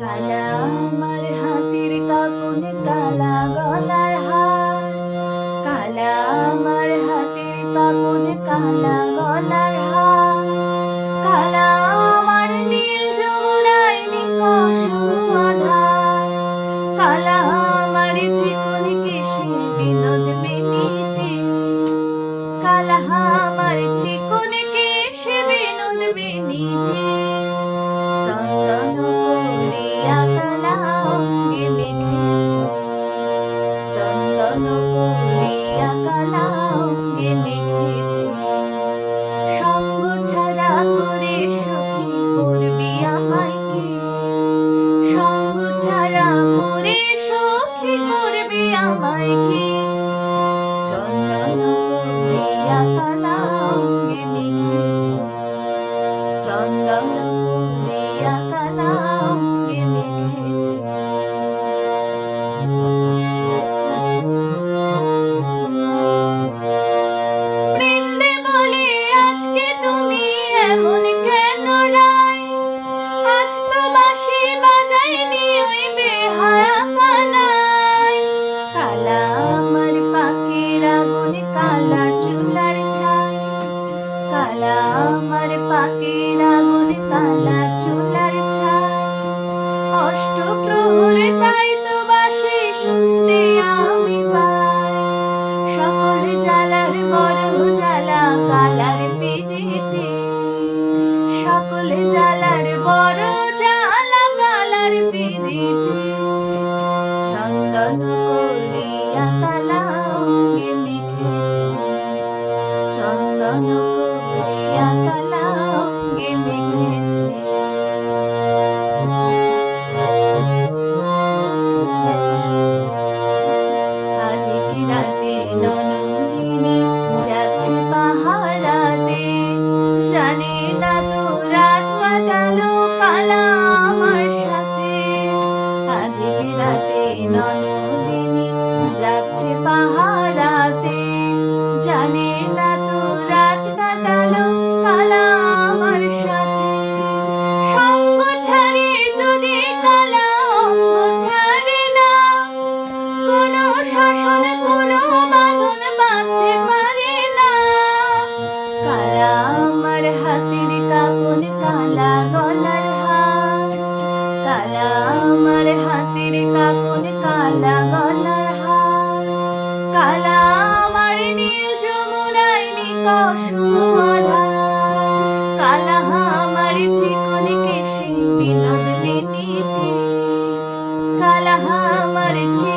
কালা আমার হাতের কাকুন কালা গলার হার। কালা আমার হাতের কাকুন কালা গলার হার। কালা আমার নীল যমুনার নিকষ আধার কালা আমার চিকন কেশে বিনোদ বেনিটি কালা আমার চিকন কেশে বিনোদ বেনিটি চন্দন পাখির আগুন কালা চুলার ছাই। অষ্ট প্রহরে তাই তো বাসি শুনতে আমি পাই। সকল জ্বালার বড় জ্বালা, কালার পিড়িতে সকল জ্বালার বড় জ্বালা, কালার পিড়িতে চন্দন করিয়া কালা অঙ্গে চন্দন করিয়া কালা রাতে ননদিনী যাচ্ছে পাহারাতে। জানে না তো রাত কাটালো কালা আমার সাথে। সঙ্গ ছাড়ে যদি কালা অঙ্গ ছাড়ে না, কোনো শাসন, কোনো বাঁধন বাঁধতে পারে না। কালা আমার হাতের কাকুন, কালা গলার হার। কালা আমার হাতের কাকুন কালা গলার হার। কালা আমার নীল যমুনায় আধার। কালা আমার চিকন কেশে বিনোদ বিনীতি। কালা আমার চিকন